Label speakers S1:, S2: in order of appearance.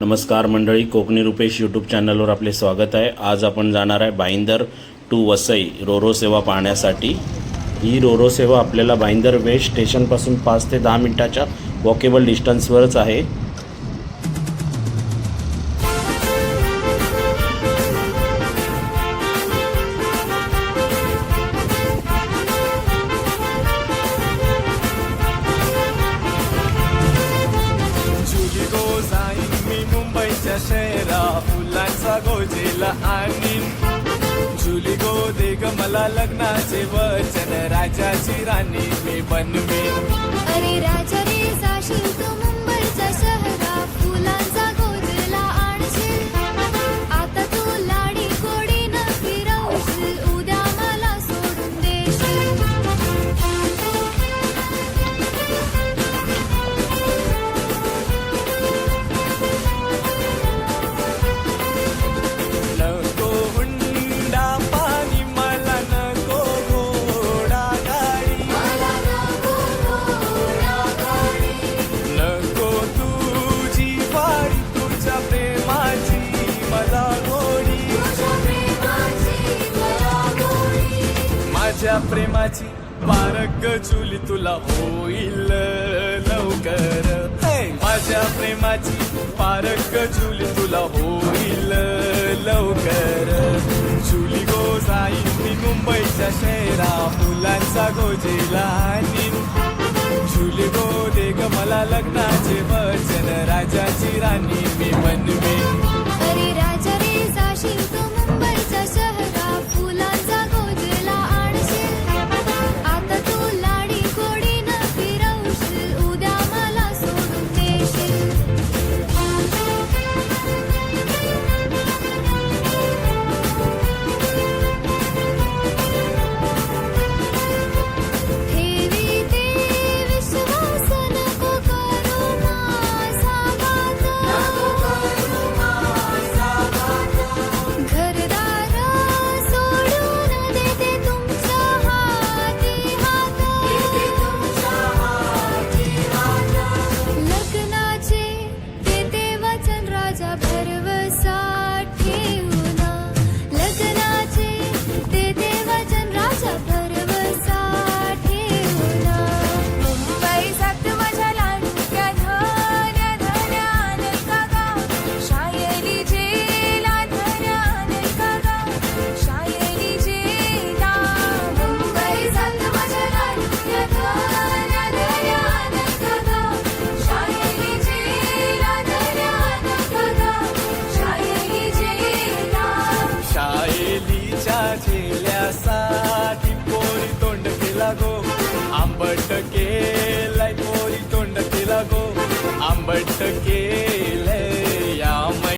S1: नमस्कार मंडळी कोकणी रुपेश यूट्यूब चॅनलवर आपले स्वागत आहे. आज आपण जाणार आहे भाईंदर टू वसई रोरो सेवा पाहण्यासाठी. ही रोरो सेवा आपल्याला भाईंदर वेस्ट स्टेशनपासून पाच ते दहा मिनिटाच्या वॉकेबल डिस्टन्सवरच आहे.
S2: मुंबईच्या शहरा फुलांचा गोजेला आणि जुली गो दे ग मला लग्नाचे वचन राजाची राणी मी बनवे
S3: अरे राजा रे जाशील तू
S2: माझ्या प्रेमाची पारक चुली तुला होईल लवकर. माझ्या प्रेमाची पारक चुली तुला होईल लवकर. चुली गो जाईल मी मुंबईच्या शहरा मुलांचा गोजेला आणीन. झुली गो दे ग मला लग्नाचे वचन राजाची राणी शाळेलीच्या पोरी तोंड तिला गो आंबट केलाय पोरी तोंड तिला गो आंबट के